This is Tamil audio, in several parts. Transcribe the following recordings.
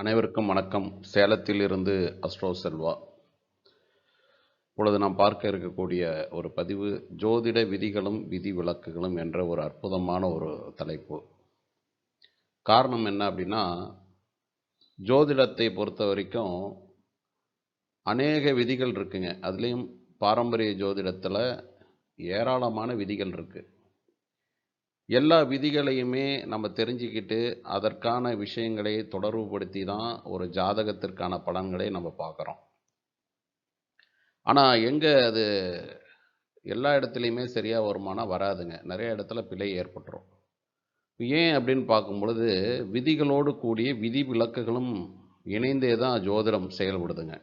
அனைவருக்கும் வணக்கம். சேலத்தில் இருந்து அஸ்ட்ரோ செல்வா. இப்பொழுது நாம் பார்க்க இருக்கக்கூடிய ஒரு பதிவு ஜோதிட விதிகளும் விதி விலக்குகளும் என்ற ஒரு அற்புதமான ஒரு தலைப்பு. காரணம் என்ன அப்படின்னா ஜோதிடத்தை பொறுத்த வரைக்கும் அநேக விதிகள் இருக்குங்க. அதுலேயும் பாரம்பரிய ஜோதிடத்தில் ஏராளமான விதிகள் இருக்குது எல்லா விதிகளையுமே நம்ம தெரிஞ்சுக்கிட்டு அதற்கான விஷயங்களை தொடர்புபடுத்தி தான் ஒரு ஜாதகத்திற்கான பலன்களை நம்ம பார்க்குறோம். ஆனால் எங்கே அது எல்லா இடத்துலையுமே சரியாக வருமானா வராதுங்க. நிறைய இடத்துல பிழை ஏற்பட்டுரும். ஏன் அப்படின்னு பார்க்கும் பொழுது விதிகளோடு கூடிய விதி விலக்குகளும் இணைந்தே தான் ஜோதிடம் செயல்படுதுங்க.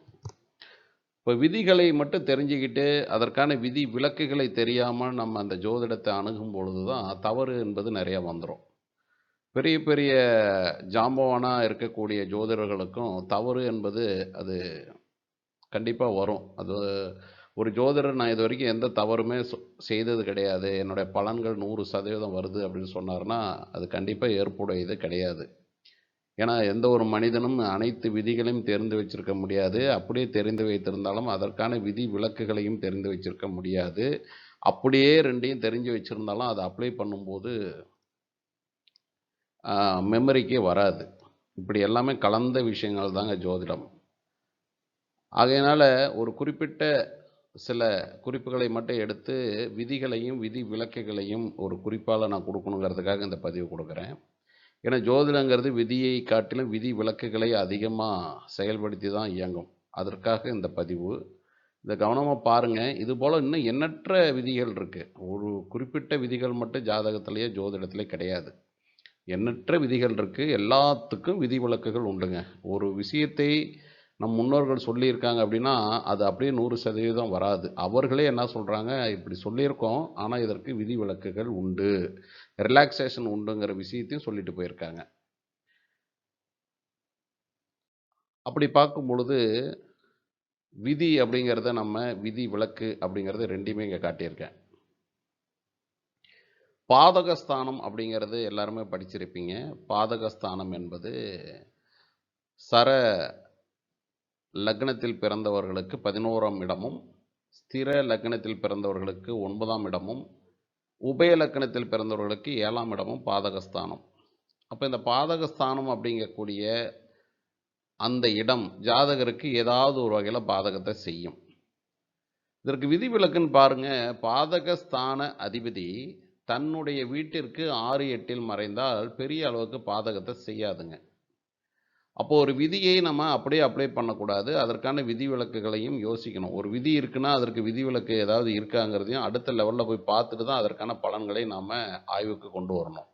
இப்போ விதிகளை மட்டும் தெரிஞ்சுக்கிட்டு அதற்கான விதி விலக்குகளை தெரியாமல் நம்ம அந்த ஜோதிடத்தை அணுகும் பொழுது தான் தவறு என்பது நிறையா வந்துடும் பெரிய பெரிய ஜாம்பவானாக இருக்கக்கூடிய ஜோதிடர்களுக்கும் தவறு என்பது அது கண்டிப்பாக வரும். அது ஒரு ஜோதிடர் நான் இது வரைக்கும் எந்த தவறுமே செய்தது கிடையாது. என்னுடைய பலன்கள் நூறு சதவீதம் வருது அப்படின்னு சொன்னார்னா அது கண்டிப்பாக ஏற்புடையது கிடையாது. ஏன்னா எந்த ஒரு மனிதனும் அனைத்து விதிகளையும் தெரிந்து வச்சிருக்க முடியாது. அப்படியே தெரிந்து வைத்திருந்தாலும் அதற்கான விதி விலக்குகளையும் தெரிந்து வச்சிருக்க முடியாது. அப்படியே ரெண்டையும் தெரிஞ்சு வச்சிருந்தாலும் அதை அப்ளை பண்ணும்போது மெமரிக்கே வராது. இப்படி எல்லாமே கலந்த விஷயங்கள் தாங்க ஜோதிடம். ஆகையினால் ஒரு குறிப்பிட்ட சில குறிப்புகளை மட்டும் எடுத்து விதிகளையும் விதி விலக்குகளையும் ஒரு குறிப்பால் நான் கொடுக்கணுங்கிறதுக்காக இந்த பதிவு கொடுக்குறேன். ஏன்னா ஜோதிடங்கிறது விதியை காட்டிலும் விதி விளக்குகளை அதிகமாக செயல்படுத்தி தான் இயங்கும். அதற்காக இந்த பதிவு. இதை கவனமாக பாருங்கள் இது போல் இன்னும் எண்ணற்ற விதிகள் இருக்குது ஒரு குறிப்பிட்ட விதிகள் மட்டும் ஜாதகத்திலேயே ஜோதிடத்திலே கிடையாது. எண்ணற்ற விதிகள் இருக்குது எல்லாத்துக்கும் விதி விளக்குகள் உண்டுங்க. ஒரு விஷயத்தை நம் முன்னோர்கள் சொல்லியிருக்காங்க அப்படின்னா அது அப்படியே நூறு சதவீதம் வராது. அவர்களே என்ன சொல்கிறாங்க இப்படி சொல்லியிருக்கோம் ஆனால் இதற்கு விதி விலக்குகள் உண்டு. ரிலாக்ஸேஷன் உண்டுங்கிற விஷயத்தையும் சொல்லிட்டு போயிருக்காங்க. அப்படி பார்க்கும் பொழுது விதி அப்படிங்கிறத நம்ம விதி விளக்கு அப்படிங்கிறது ரெண்டையுமே இங்கே காட்டியிருக்கேன். பாதகஸ்தானம் அப்படிங்கிறது எல்லாருமே படிச்சிருப்பீங்க. பாதகஸ்தானம் என்பது சர லக்னத்தில் பிறந்தவர்களுக்கு பதினோராம் இடமும் ஸ்திர லக்னத்தில் பிறந்தவர்களுக்கு ஒன்பதாம் இடமும் உபய லக்னத்தில் பிறந்தவர்களுக்கு ஏழாம் இடமும் பாதகஸ்தானம். அப்போ இந்த பாதகஸ்தானம் அப்படிங்கக்கூடிய அந்த இடம் ஜாதகருக்கு ஏதாவது ஒரு வகையில் பாதகத்தை செய்யும். இதற்கு விதிவிலக்குன்னு பாருங்க பாதகஸ்தான அதிபதி தன்னுடைய வீட்டிற்கு ஆறு எட்டில் மறைந்தால் பெரிய அளவுக்கு பாதகத்தை செய்யாதுங்க. அப்போது ஒரு விதியை நம்ம அப்படியே அப்ளை பண்ணக்கூடாது. அதற்கான விதிவிலக்குகளையும் யோசிக்கணும். ஒரு விதி இருக்குன்னா அதற்கு விதிவிலக்கு ஏதாவது இருக்காங்கிறதையும் அடுத்த லெவலில் போய் பார்த்துட்டு தான் அதற்கான பலன்களை நாம் ஆய்வுக்கு கொண்டு வரணும்.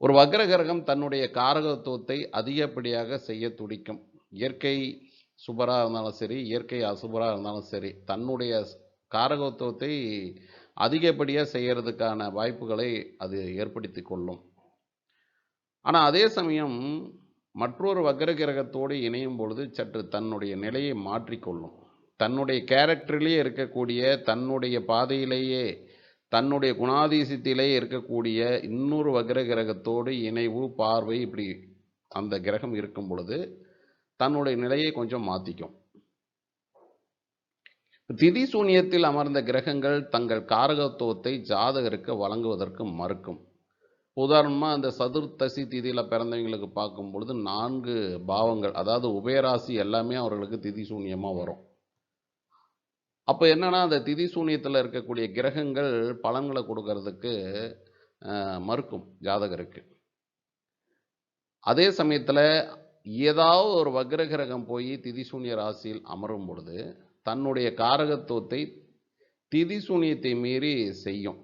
ஒரு வக்ர கிரகம் தன்னுடைய காரகத்துவத்தை அதிகப்படியாக செய்ய துடிக்கும். இயற்கை சுபராக இருந்தாலும் சரி இயற்கை அசுபராக இருந்தாலும் சரி தன்னுடைய காரகத்துவத்தை அதிகப்படியாக செய்கிறதுக்கான வாய்ப்புகளை அது ஏற்படுத்தி கொள்ளும். ஆனால் அதே சமயம் மற்றொரு வக்ர கிரகத்தோடு இணையும் பொழுது சற்று தன்னுடைய நிலையை மாற்றிக்கொள்ளும் தன்னுடைய கேரக்டரிலேயே இருக்கக்கூடிய தன்னுடைய பாதையிலேயே தன்னுடைய குணாதிசயத்திலே இருக்கக்கூடிய இன்னொரு வக்ர கிரகத்தோடு இணைவு பார்வை இப்படி அந்த கிரகம் இருக்கும் பொழுது தன்னுடைய நிலையை கொஞ்சம் மாற்றிக்கும் திதி சூன்யத்தில் அமர்ந்த கிரகங்கள் தங்கள் காரகத்துவத்தை ஜாதகருக்கு வழங்குவதற்கு மறுக்கும். உதாரணமாக அந்த சதுர்த்தசி திதியில் பிறந்தவங்களுக்கு பார்க்கும் பொழுது நான்கு பாவங்கள் அதாவது உபயராசி எல்லாமே அவர்களுக்கு திதி சூன்யமாக வரும். அப்போ என்னன்னா அந்த திதி சூன்யத்தில் இருக்கக்கூடிய கிரகங்கள் பலன்களை கொடுக்கறதுக்கு மறுக்கும் ஜாதகருக்கு. அதே சமயத்தில் ஏதாவது ஒரு வக்ர கிரகம் போய் திதி சூன்ய ராசியில் அமரும் பொழுது தன்னுடைய காரகத்துவத்தை திதி சூன்யத்தை மீறி செய்யும்.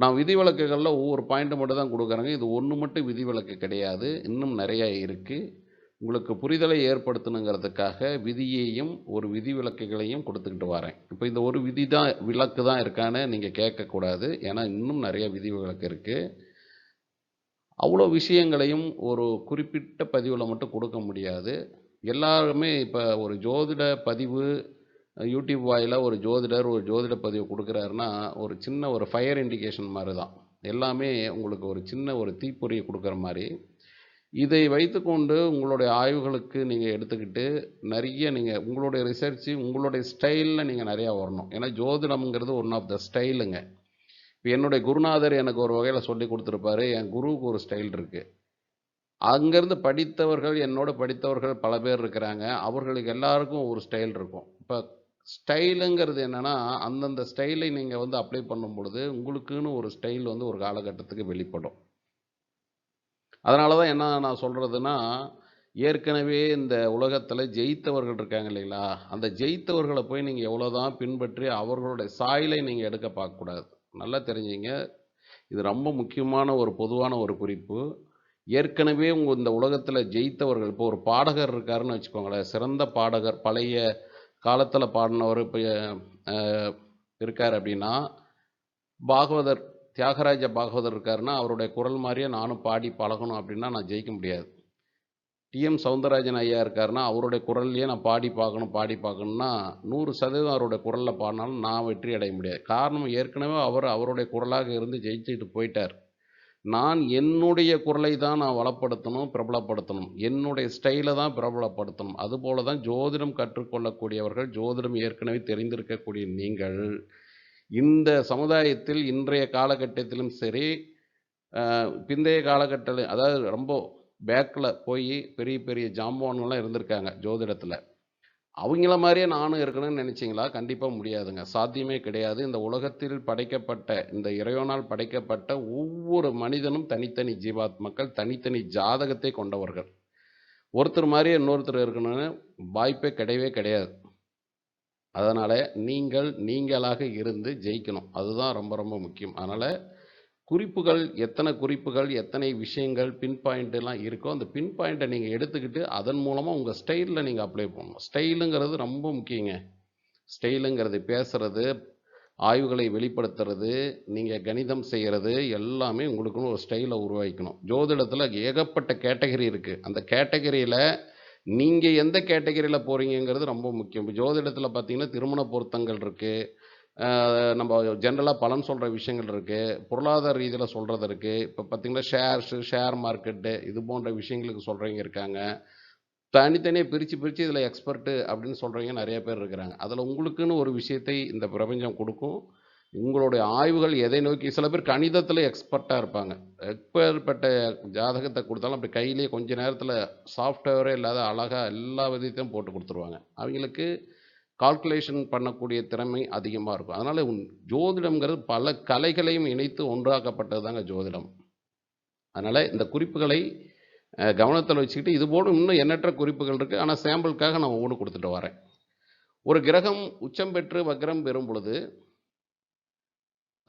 நான் விதிவிலக்குகளில் ஒவ்வொரு பாயிண்ட்டு மட்டும் தான் கொடுக்குறேங்க. இது ஒன்று மட்டும் விதிவிலக்கு கிடையாது. இன்னும் நிறையா இருக்குது உங்களுக்கு புரிதலை ஏற்படுத்தணுங்கிறதுக்காக விதியையும் ஒரு விதிவிலக்குகளையும் கொடுத்துக்கிட்டு வரேன். இப்போ இந்த ஒரு விதி தான் விலக்கு தான் இருக்கான்னு நீங்கள் கேட்கக்கூடாது. ஏன்னா இன்னும் நிறைய விதிவிலக்கு இருக்குது அவ்வளோ விஷயங்களையும் ஒரு குறிப்பிட்ட பதிவில் மட்டும் கொடுக்க முடியாது. எல்லாருமே இப்போ ஒரு ஜோதிட பதிவு யூடியூப் வாயில் ஒரு ஜோதிடர் ஒரு ஜோதிட பதிவு கொடுக்குறாருன்னா ஒரு சின்ன ஒரு ஃபயர் இண்டிகேஷன் மாதிரி தான் எல்லாமே உங்களுக்கு ஒரு சின்ன ஒரு தீப்பொறியை கொடுக்குற மாதிரி. இதை வைத்துக்கொண்டு உங்களுடைய ஆய்வுகளுக்கு நீங்கள் எடுத்துக்கிட்டு நிறைய நீங்கள் உங்களுடைய ரிசர்ச்சு உங்களுடைய ஸ்டைலில் நீங்கள் நிறையா வரணும். ஏன்னா ஜோதிடம்ங்கிறது ஒன் ஆஃப் த ஸ்டைலுங்க இப்போ என்னுடைய குருநாதர் எனக்கு ஒரு வகையில் சொல்லி கொடுத்துருப்பாரு என் குருவுக்கு ஒரு ஸ்டைல் இருக்குது அங்கேருந்து படித்தவர்கள் என்னோட படித்தவர்கள் பல பேர் இருக்கிறாங்க. அவர்களுக்கு எல்லாருக்கும் ஒரு ஸ்டைல் இருக்கும். இப்போ ஸ்டைலுங்கிறது என்னென்னா அந்தந்த ஸ்டைலை நீங்கள் வந்து அப்ளை பண்ணும் பொழுது உங்களுக்குன்னு ஒரு ஸ்டைல் வந்து ஒரு காலகட்டத்துக்கு வெளிப்படும். அதனால தான் என்ன நான் சொல்கிறதுனா ஏற்கனவே இந்த உலகத்தில் ஜெயித்தவர்கள் இருக்காங்க இல்லைங்களா? அந்த ஜெயித்தவர்களை போய் நீங்கள் எவ்வளோ தான் பின்பற்றி அவர்களுடைய சாயலை நீங்கள் எடுக்க பார்க்கக்கூடாது. நல்லா தெரிஞ்சுங்க. இது ரொம்ப முக்கியமான ஒரு பொதுவான ஒரு குறிப்பு. ஏற்கனவே உங்கள் இந்த உலகத்தில் ஜெயித்தவர்கள் இப்போ ஒரு பாடகர் இருக்காருன்னு வச்சுக்கோங்களேன் சிறந்த பாடகர் பழைய காலத்தில் பாடினவர் இப்போ இருக்கார் அப்படின்னா பாகவதர் தியாகராஜ பாகவதர் இருக்காருன்னா அவருடைய குரல் மாதிரியே நானும் பாடி பழகணும் அப்படின்னா நான் ஜெயிக்க முடியாது. டிஎம் சவுந்தரராஜன் ஐயா இருக்காருன்னா அவருடைய குரல்லையே நான் பாடி பார்க்கணும் பாடி பார்க்கணும்னா நூறு சதவீதம் அவருடைய குரலில் பாடினாலும் நான் வெற்றி அடைய முடியாது. காரணம் ஏற்கனவே அவர் அவருடைய குரலாக இருந்து ஜெயிச்சுட்டு போயிட்டார். நான் என்னுடைய குரலை தான் நான் வளப்படுத்தணும் பிரபலப்படுத்தணும். என்னுடைய ஸ்டைலை தான் பிரபலப்படுத்தணும். அதுபோல தான் ஜோதிடம் கற்றுக்கொள்ளக்கூடியவர்கள் ஜோதிடம் ஏற்கனவே தெரிந்திருக்கக்கூடிய நீங்கள் இந்த சமுதாயத்தில் இன்றைய காலகட்டத்திலும் சரி பிந்தைய காலகட்டத்தில் அதாவது ரொம்ப பேக்கில் போய் பெரிய பெரிய ஜாம்பவான்கள்லாம் இருந்திருக்காங்க ஜோதிடத்தில். அவங்கள மாதிரியே நானும் இருக்கணும்னு நினச்சிங்களா? கண்டிப்பாக முடியாதுங்க. சாத்தியமே கிடையாது. இந்த உலகத்தில் படைக்கப்பட்ட இந்த இறைவனால் படைக்கப்பட்ட ஒவ்வொரு மனிதனும் தனித்தனி ஜீவாத்மக்கள் தனித்தனி ஜாதகத்தை கொண்டவர்கள். ஒருத்தர் மாதிரியே இன்னொருத்தர் இருக்கணும்னு வாய்ப்பே கிடையவே கிடையாது. அதனால் நீங்கள் நீங்களாக இருந்து ஜெயிக்கணும். அதுதான் ரொம்ப ரொம்ப முக்கியம். அதனால் குறிப்புகள் எத்தனை குறிப்புகள் எத்தனை விஷயங்கள் பின் பாயிண்ட் எல்லாம் இருக்கோ அந்த பின் பாயிண்ட்டை நீங்கள் எடுத்துக்கிட்டு அதன் மூலமாக உங்கள் ஸ்டைலில் நீங்கள் அப்ளை பண்ணணும். ஸ்டைலுங்கிறது ரொம்ப முக்கியங்க. ஸ்டைலுங்கிறது பேசுகிறது ஆய்வுகளை வெளிப்படுத்துறது நீங்கள் கணிதம் செய்கிறது எல்லாமே உங்களுக்குன்னு ஒரு ஸ்டைலை உருவாக்கணும் ஜோதிடத்தில் ஏகப்பட்ட கேட்டகரி இருக்குது அந்த கேட்டகரியில் நீங்கள் எந்த கேட்டகரியில் போகிறீங்கிறது ரொம்ப முக்கியம். இப்போ ஜோதிடத்தில் பார்த்தீங்கன்னா திருமண பொருத்தங்கள் இருக்குது நம்ம ஜென்ரலாக பலன் சொல்கிற விஷயங்கள் இருக்குது பொருளாதார ரீதியில் சொல்கிறது இருக்குது இப்போ பார்த்திங்கன்னா ஷேர்ஸு ஷேர் மார்க்கெட்டு இது போன்ற விஷயங்களுக்கு சொல்கிறவங்க இருக்காங்க. தனித்தனியாக பிரித்து பிரித்து இதில் எக்ஸ்பர்ட்டு அப்படின்னு சொல்கிறவங்க நிறைய பேர் இருக்கிறாங்க. அதில் உங்களுக்குன்னு ஒரு விஷயத்தை இந்த பிரபஞ்சம் கொடுக்கும். உங்களுடைய ஆய்வுகள் எதை நோக்கி சில பேர் கணிதத்தில் எக்ஸ்பர்ட்டாக இருப்பாங்க. எப்பேற்பட்ட ஜாதகத்தை கொடுத்தாலும் அப்படி கையிலேயே கொஞ்ச நேரத்தில் சாஃப்ட்வேரே இல்லாத அழகாக எல்லா விதத்தையும் போட்டு கொடுத்துருவாங்க. அவங்களுக்கு கால்குலேஷன் பண்ணக்கூடிய திறமை அதிகமாக இருக்கும். அதனால் ஜோதிடம்ங்கிறது பல கலைகளையும் இணைத்து ஒன்றாக்கப்பட்டது தாங்க ஜோதிடம். அதனால் இந்த குறிப்புகளை கவனத்தில் வச்சுக்கிட்டு இது போல இன்னும் எண்ணற்ற குறிப்புகள் இருக்குது ஆனால் சாம்பிளுக்காக நான் ஒவ்வொன்று கொடுத்துட்டு வரேன். ஒரு கிரகம் உச்சம் பெற்று வக்ரம் பெறும் பொழுது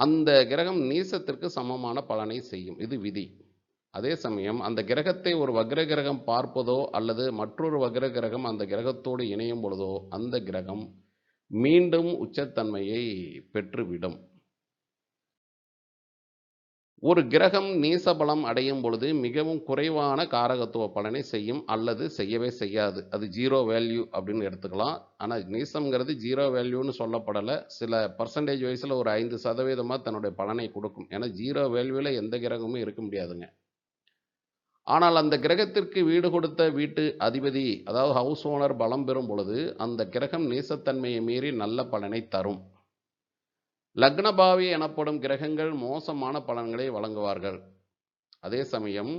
அந்த கிரகம் நீசத்திற்கு சமமான பலனை செய்யும். இது விதி. அதே சமயம் அந்த கிரகத்தை ஒரு வக்ர கிரகம் பார்ப்பதோ அல்லது மற்றொரு வக்ர கிரகம் அந்த கிரகத்தோடு இணையும் பொழுதோ அந்த கிரகம் மீண்டும் உச்சத்தன்மையை பெற்றுவிடும். ஒரு கிரகம் நீசபலம் அடையும் பொழுது மிகவும் குறைவான காரகத்துவ பலனை செய்யும் அல்லது செய்யவே செய்யாது. அது ஜீரோ வேல்யூ அப்படின்னு எடுத்துக்கலாம். ஆனால் நீசம்ங்கிறது ஜீரோ வேல்யூன்னு சொல்லப்படலை. சில பர்சன்டேஜ் வயசில் ஒரு ஐந்து சதவீதமாக தன்னுடைய பலனை கொடுக்கும். ஏன்னா ஜீரோ வேல்யூவில் எந்த கிரகமும் இருக்க முடியாதுங்க. ஆனால் அந்த கிரகத்திற்கு வீடு கொடுத்த வீட்டு அதிபதி அதாவது ஹவுஸ் ஓனர் பலம் பெறும் பொழுது அந்த கிரகம் நீசத்தன்மையை மீறி நல்ல பலனை தரும். லக்னபாவி எனப்படும் கிரகங்கள் மோசமான பலன்களை வழங்குவார்கள். அதே சமயம்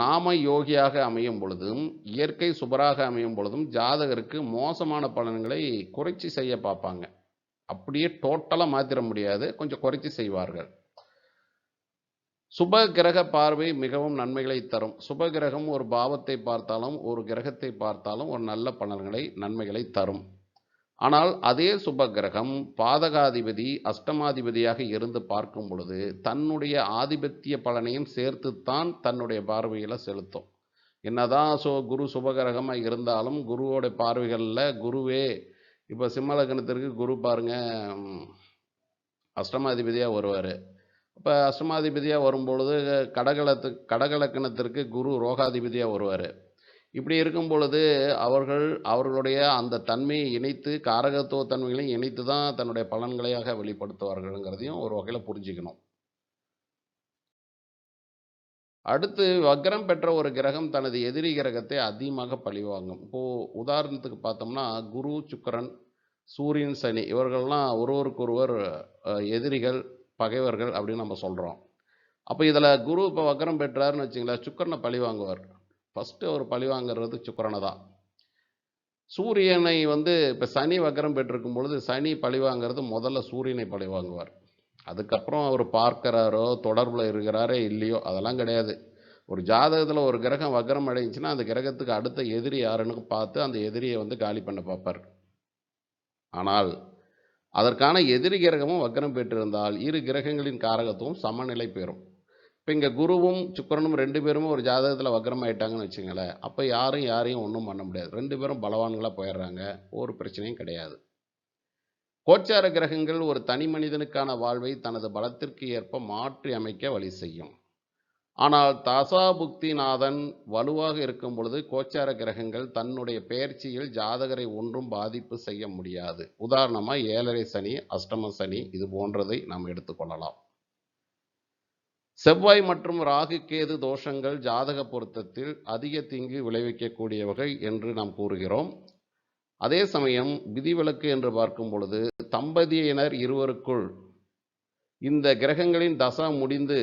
நாம யோகியாக அமையும் பொழுதும் இயற்கை சுபராக அமையும் பொழுதும் ஜாதகருக்கு மோசமான பலன்களை குறைச்சி செய்ய பார்ப்பாங்க. அப்படியே டோட்டலாக மாற்றிட முடியாது கொஞ்சம் குறைச்சி செய்வார்கள். சுப கிரக பார்வை மிகவும் நன்மைகளை தரும். சுப கிரகம் ஒரு பாவத்தை பார்த்தாலும் ஒரு கிரகத்தை பார்த்தாலும் ஒரு நல்ல பலன்களை நன்மைகளை தரும். ஆனால் அதே சுப கிரகம் பாதகாதிபதி அஷ்டமாதிபதியாக இருந்து பார்க்கும் பொழுது தன்னுடைய ஆதிபத்திய பலனையும் சேர்த்துத்தான் தன்னுடைய பார்வையில் செலுத்தும். என்னதான் சோ குரு சுபகிரகமாக இருந்தாலும் குருவோட பார்வைகளில் குருவே இப்போ சிம்மலக்கணத்திற்கு குரு பாருங்க அஷ்டமாதிபதியாக வருவார். இப்போ அஷ்டமாதிபதியாக வரும்பொழுது கடகலத்து கடகலக்கணத்திற்கு குரு ரோகாதிபதியாக வருவார். இப்படி இருக்கும் பொழுது அவர்கள் அவர்களுடைய அந்த தன்மையை இணைத்து காரகத்துவ தன்மைகளையும் இணைத்து தான் தன்னுடைய பலன்களையாக வெளிப்படுத்துவார்கள்ங்கிறதையும் ஒரு வகையில் புரிஞ்சுக்கணும். அடுத்து வக்ரம் பெற்ற ஒரு கிரகம் தனது எதிரி கிரகத்தை அதிகமாக பழிவாங்கும். இப்போது உதாரணத்துக்கு பார்த்தோம்னா குரு சுக்கரன் சூரியன் சனி இவர்கள்லாம் ஒருவருக்கொருவர் எதிரிகள் பகைவர்கள் அப்படின்னு நம்ம சொல்கிறோம் அப்போ இதில் குரு இப்போ வக்கரம் பெற்றாருன்னு வச்சுங்களேன் சுக்கிரனை பழி வாங்குவார். ஃபஸ்ட்டு அவர் பழி வாங்குறது சுக்கரனை தான். சூரியனை வந்து இப்போ சனி வக்கரம் பெற்றிருக்கும் பொழுது சனி பழி வாங்குறது முதல்ல சூரியனை பழி வாங்குவார். அதுக்கப்புறம் அவர் பார்க்குறாரோ தொடர்பில் இருக்கிறாரோ இல்லையோ அதெல்லாம் கிடையாது. ஒரு ஜாதகத்தில் ஒரு கிரகம் வக்கரம் அடைஞ்சுன்னா அந்த கிரகத்துக்கு அடுத்த எதிரி யாருன்னு பார்த்து அந்த எதிரியை வந்து காலி பண்ண பார்ப்பார். ஆனால் அதற்கான எதிரி கிரகமும் வக்கரம் பெற்றிருந்தால் இரு கிரகங்களின் காரகத்துவம் சமநிலை பெறும். இப்போ இங்கே குருவும் சுக்கரனும் ரெண்டு பேரும் ஒரு ஜாதகத்தில் வக்கரமாயிட்டாங்கன்னு வச்சுங்களேன். அப்போ யாரும் யாரையும் ஒன்றும் பண்ண முடியாது. ரெண்டு பேரும் பலவான்களாக போயிடுறாங்க. ஒரு பிரச்சனையும் கிடையாது. கோச்சார கிரகங்கள் ஒரு தனி மனிதனுக்கான வாழ்வை தனது பலத்திற்கு ஏற்ப மாற்றி அமைக்க வழி செய்யும். ஆனால் தசாபுக்திநாதன் வலுவாக இருக்கும் பொழுது கோச்சார கிரகங்கள் தன்னுடைய பெயர்ச்சியில் ஜாதகரை ஒன்றும் பாதிப்பு செய்ய முடியாது. உதாரணமாக ஏழரை சனி அஷ்டம சனி இது போன்றதை நாம் எடுத்துக்கொள்ளலாம் செவ்வாய் மற்றும் ராகு கேது தோஷங்கள் ஜாதக பொருத்தத்தில் அதிக தீங்கு விளைவிக்கக்கூடியவகை என்று நாம் கூறுகிறோம். அதே சமயம் விதிவிலக்கு என்று பார்க்கும் பொழுது தம்பதியினர் இருவருக்குள் இந்த கிரகங்களின் தசா முடிந்து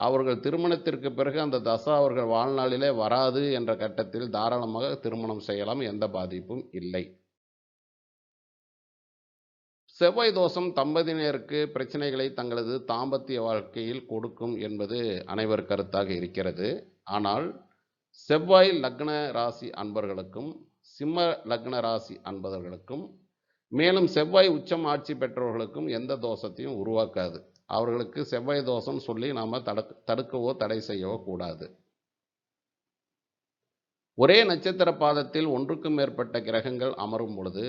அவர்கள் திருமணத்திற்கு பிறகு அந்த தசா அவர்கள் வாழ்நாளிலே வராது என்ற கட்டத்தில் தாராளமாக திருமணம் செய்யலாம் எந்த பாதிப்பும் இல்லை. செவ்வாய் தோஷம் தம்பதியினருக்கு பிரச்சனைகளை தங்களது தாம்பத்திய வாழ்க்கையில் கொடுக்கும் என்பது அனைவர் கருத்தாக இருக்கிறது. ஆனால் செவ்வாய் லக்ன ராசி அன்பர்களுக்கும் சிம்ம லக்ன ராசி அன்பர்களுக்கும் மேலும் செவ்வாய் உச்சம் ஆட்சி பெற்றவர்களுக்கும் எந்த தோஷத்தையும் உருவாக்காது. அவர்களுக்கு செவ்வாய் தோஷம் சொல்லி நாம் தடுக்க தடுக்கவோ தடை செய்யவோ கூடாது. ஒரே நட்சத்திர பாதத்தில் ஒன்றுக்கும் மேற்பட்ட கிரகங்கள் அமரும் பொழுது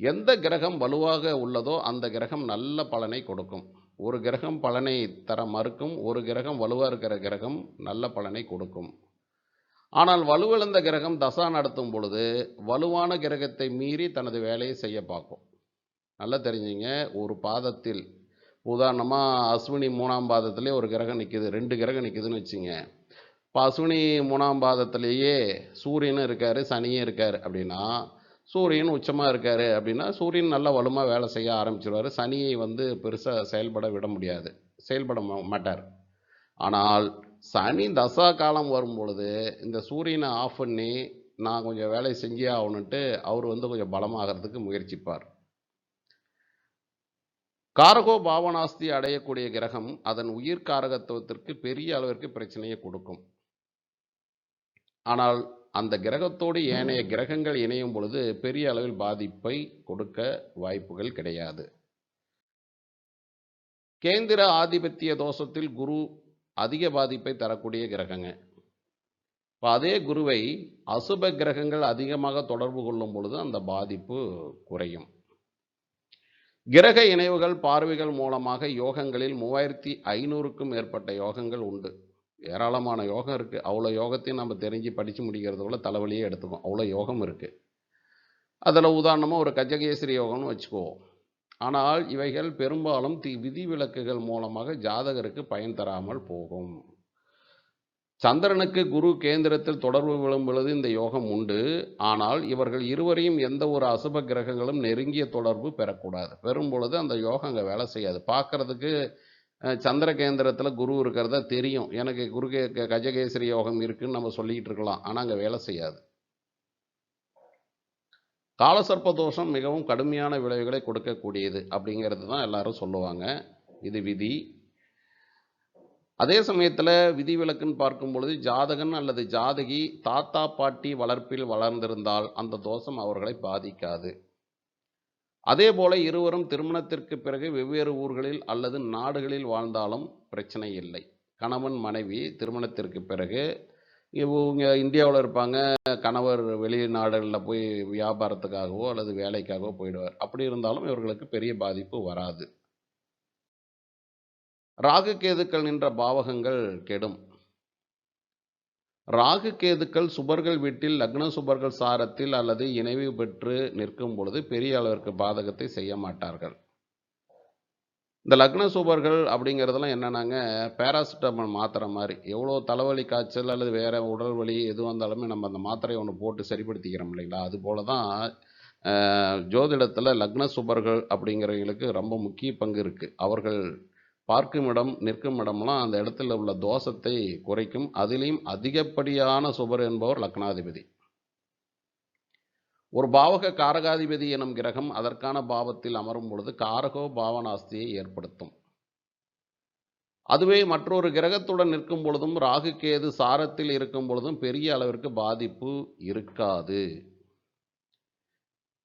எந்த கிரகம் வலுவாக உள்ளதோ அந்த கிரகம் நல்ல பலனை கொடுக்கும். ஒரு கிரகம் பலனை தர மறுக்கும் ஒரு கிரகம் வலுவாக இருக்கிற கிரகம் நல்ல பலனை கொடுக்கும். ஆனால் வலுவிழந்த கிரகம் தசா நடத்தும் பொழுது வலுவான கிரகத்தை மீறி தனது வேலையை செய்ய பார்க்கும். நல்லா தெரிஞ்சுங்க ஒரு பாதத்தில் உதாரணமாக அஸ்வினி மூணாம் பாதத்திலே ஒரு கிரகம் நிற்கிது ரெண்டு கிரகம் நிற்கிதுன்னு வச்சுங்க. இப்போ அஸ்வினி மூணாம் பாதத்திலேயே சூரியனும் இருக்கார் சனியும் இருக்கார் அப்படின்னா சூரியன் உச்சமாக இருக்கார் அப்படின்னா சூரியன் நல்லா வலுமாக வேலை செய்ய ஆரம்பிச்சிருவார். சனியை வந்து பெருசாக செயல்பட விட முடியாது செயல்பட மா- மாட்டார். ஆனால் சனி தசா காலம் வரும் பொழுது இந்த சூரியனை ஆஃப் பண்ணி நான் கொஞ்சம் வேலை செஞ்சே ஆகணுன்ட்டு அவர் வந்து கொஞ்சம் பலமாகிறதுக்கு முயற்சிப்பார். காரகோ பாவனாஸ்தி அடையக்கூடிய கிரகம் அதன் உயிர் காரகத்துவத்திற்கு பெரிய அளவிற்கு பிரச்சனையை கொடுக்கும். ஆனால் அந்த கிரகத்தோடு ஏனைய கிரகங்கள் இணையும் பொழுது பெரிய அளவில் பாதிப்பை கொடுக்க வாய்ப்புகள் கிடையாது. கேந்திர ஆதிபத்திய தோஷத்தில் குரு அதிக பாதிப்பை தரக்கூடிய கிரகங்க. இப்போ அதே குருவை அசுப கிரகங்கள் அதிகமாக தொடர்பு கொள்ளும் பொழுது அந்த பாதிப்பு குறையும். கிரக இணைவுகள் பார்வைகள் மூலமாக யோகங்களில் மூவாயிரத்தி ஐநூறுக்கும் மேற்பட்ட யோகங்கள் உண்டு. ஏராளமான யோகம் இருக்குது அவ்வளோ யோகத்தையும் நம்ம தெரிஞ்சு படித்து முடிக்கிறதுக்குள்ள தலைவலியே எடுத்துக்கும். அவ்வளோ யோகம் இருக்குது அதில் உதாரணமாக ஒரு கஜகேசரி யோகம்னு வச்சுக்குவோம். ஆனால் இவைகள் பெரும்பாலும் தி விதிவிலக்குகள் மூலமாக ஜாதகருக்கு பயன் தராமல் போகும். சந்திரனுக்கு குரு கேந்திரத்தில் தொடர்பு விழும் பொழுது இந்த யோகம் உண்டு. ஆனால் இவர்கள் இருவரையும் எந்த ஒரு அசுப கிரகங்களும் நெருங்கிய தொடர்பு பெறக்கூடாது. பெறும் பொழுது அந்த யோகம் அங்கே வேலை செய்யாது. பார்க்கறதுக்கு சந்திர கேந்திரத்தில் குரு இருக்கிறதா தெரியும். எனக்கு குரு க- கஜகேசரி யோகம் இருக்குன்னு நம்ம சொல்லிக்கிட்டு இருக்கலாம். ஆனால் அங்கே வேலை செய்யாது. காலசர்ப்ப தோஷம் மிகவும் கடுமையான விளைவுகளை கொடுக்கக்கூடியது அப்படிங்கிறது தான் எல்லாரும் சொல்லுவாங்க. இது விதி. அதே சமயத்தில் விதிவிலக்குன்னு பார்க்கும் பொழுது ஜாதகன் அல்லது ஜாதகி தாத்தா பாட்டி வளர்ப்பில் வளர்ந்திருந்தால் அந்த தோஷம் அவர்களை பாதிக்காது. அதே போல இருவரும் திருமணத்திற்கு பிறகு வெவ்வேறு ஊர்களில் அல்லது நாடுகளில் வாழ்ந்தாலும் பிரச்சனை இல்லை. கணவன் மனைவி திருமணத்திற்கு பிறகு இவங்க இந்தியாவில் இருப்பாங்க. கணவர் வெளிநாடுகளில் போய் வியாபாரத்துக்காகவோ அல்லது வேலைக்காகவோ போயிடுவார். அப்படி இருந்தாலும் இவர்களுக்கு பெரிய பாதிப்பு வராது. ராகு கேதுக்கள் நின்ற பாவகங்கள் கெடும். ராகு கேதுக்கள் சுபர்கள் வீட்டில் லக்ன சுபர்கள் சாரத்தில் அல்லது இணைவு பெற்று நிற்கும் பொழுது பெரிய அளவிற்கு பாதகத்தை செய்ய மாட்டார்கள். இந்த லக்ன சுபர்கள் அப்படிங்கிறதெல்லாம் என்னென்னாங்க பேராசிட்டமால் மாத்திரை மாதிரி. எவ்வளோ தலைவலி காய்ச்சல் அல்லது வேறு உடல் வலி எது வந்தாலுமே நம்ம அந்த மாத்திரையை ஒன்று போட்டு சரிப்படுத்திக்கிறோம் இல்லைங்களா? அதுபோல தான் ஜோதிடத்தில் லக்ன சுபர்கள் அப்படிங்கிறவங்களுக்கு ரொம்ப முக்கிய பங்கு இருக்குது அவர்கள் பார்க்கும் இடம் நிற்கும் இடம்லாம் அந்த இடத்துல உள்ள தோஷத்தை குறைக்கும். அதிலையும் அதிகப்படியான சுபர் என்பவர் லக்னாதிபதி. ஒரு பாவக காரகாதிபதி எனும் கிரகம் அதற்கான பாவத்தில் அமரும் பொழுது காரகோ பாவனாஸ்தியை ஏற்படுத்தும். அதுவே மற்றொரு கிரகத்துடன் நிற்கும் பொழுதும் ராகு கேது சாரத்தில் இருக்கும் பொழுதும் பெரிய அளவிற்கு பாதிப்பு இருக்காது.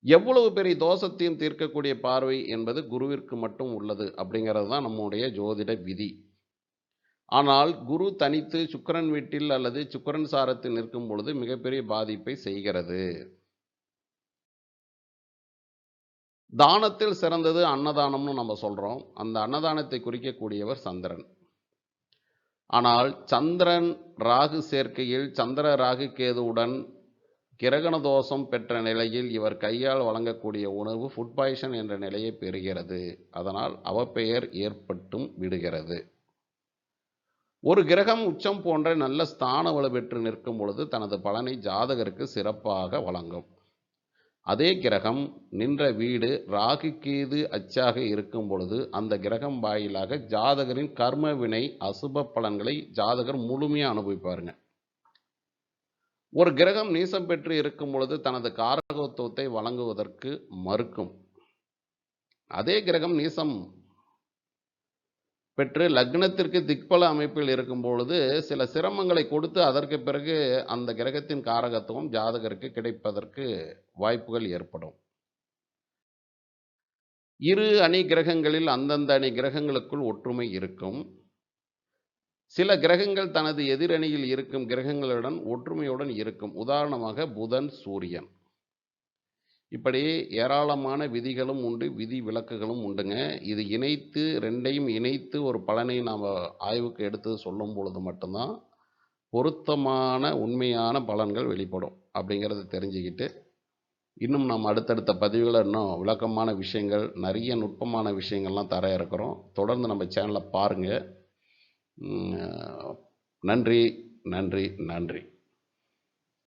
எவ்வளவு பெரிய தோஷத்தையும் தீர்க்கக்கூடிய பார்வை என்பது குருவிற்கு மட்டும் உள்ளது அப்படிங்கிறது தான் நம்முடைய ஜோதிட விதி. ஆனால் குரு தனித்து சுக்கரன் வீட்டில் அல்லது சுக்கரன் சாரத்தில் நிற்கும் பொழுது மிகப்பெரிய பாதிப்பை செய்கிறது. தானத்தில் சிறந்தது அன்னதானம்னு நம்ம சொல்கிறோம் அந்த அன்னதானத்தை குறிக்கக்கூடியவர் சந்திரன். ஆனால் சந்திரன் ராகு சேர்க்கையில் சந்திர ராகு கேதுவுடன் கிரகண தோஷம் பெற்ற நிலையில் இவர் கையால் வழங்கக்கூடிய உணவு ஃபுட் பாய்சன் என்ற நிலையை பெறுகிறது. அதனால் அவப்பெயர் ஏற்பட்டும் விடுகிறது. ஒரு கிரகம் உச்சம் போன்ற நல்ல ஸ்தான வலு பெற்று நிற்கும் பொழுது தனது பலனை ஜாதகருக்கு சிறப்பாக வழங்கும். அதே கிரகம் நின்ற வீடு ராகு கேது அச்சாக இருக்கும் பொழுது அந்த கிரகம் வாயிலாக ஜாதகரின் கர்ம வினை அசுப பலன்களை ஜாதகர் முழுமையாக அனுபவிப்பாருங்க. ஒரு கிரகம் நீசம் பெற்று இருக்கும் பொழுது தனது காரகத்துவத்தை வழங்குவதற்கு மறுக்கும். அதே கிரகம் நீசம் பெற்று லக்னத்திற்கு திக்பல அமைப்பில் இருக்கும் பொழுது சில சிரமங்களை கொடுத்து அதற்கு பிறகு அந்த கிரகத்தின் காரகத்துவம் ஜாதகருக்கு கிடைப்பதற்கு வாய்ப்புகள் ஏற்படும். இரு அணி கிரகங்களில் அந்தந்த அணி கிரகங்களுக்குள் ஒற்றுமை இருக்கும். சில கிரகங்கள் தனது எதிரணியில் இருக்கும் கிரகங்களுடன் ஒற்றுமையுடன் இருக்கும். உதாரணமாக புதன் சூரியன். இப்படி ஏராளமான விதிகளும் உண்டு விதி விலக்குகளும் உண்டுங்க. இது இணைத்து ரெண்டையும் இணைத்து ஒரு பலனை நாம் ஆய்வுக்கு எடுத்து சொல்லும் பொழுது மட்டும்தான் பொருத்தமான உண்மையான பலன்கள் வெளிப்படும் அப்படிங்கிறத தெரிஞ்சுக்கிட்டு இன்னும் நம்ம அடுத்தடுத்த பதிவுகளை இன்னும் விளக்கமான விஷயங்கள் நிறைய நுட்பமான விஷயங்கள்லாம் தர இருக்கிறோம். தொடர்ந்து நம்ம சேனலை பாருங்கள் நன்றி நன்றி நன்றி.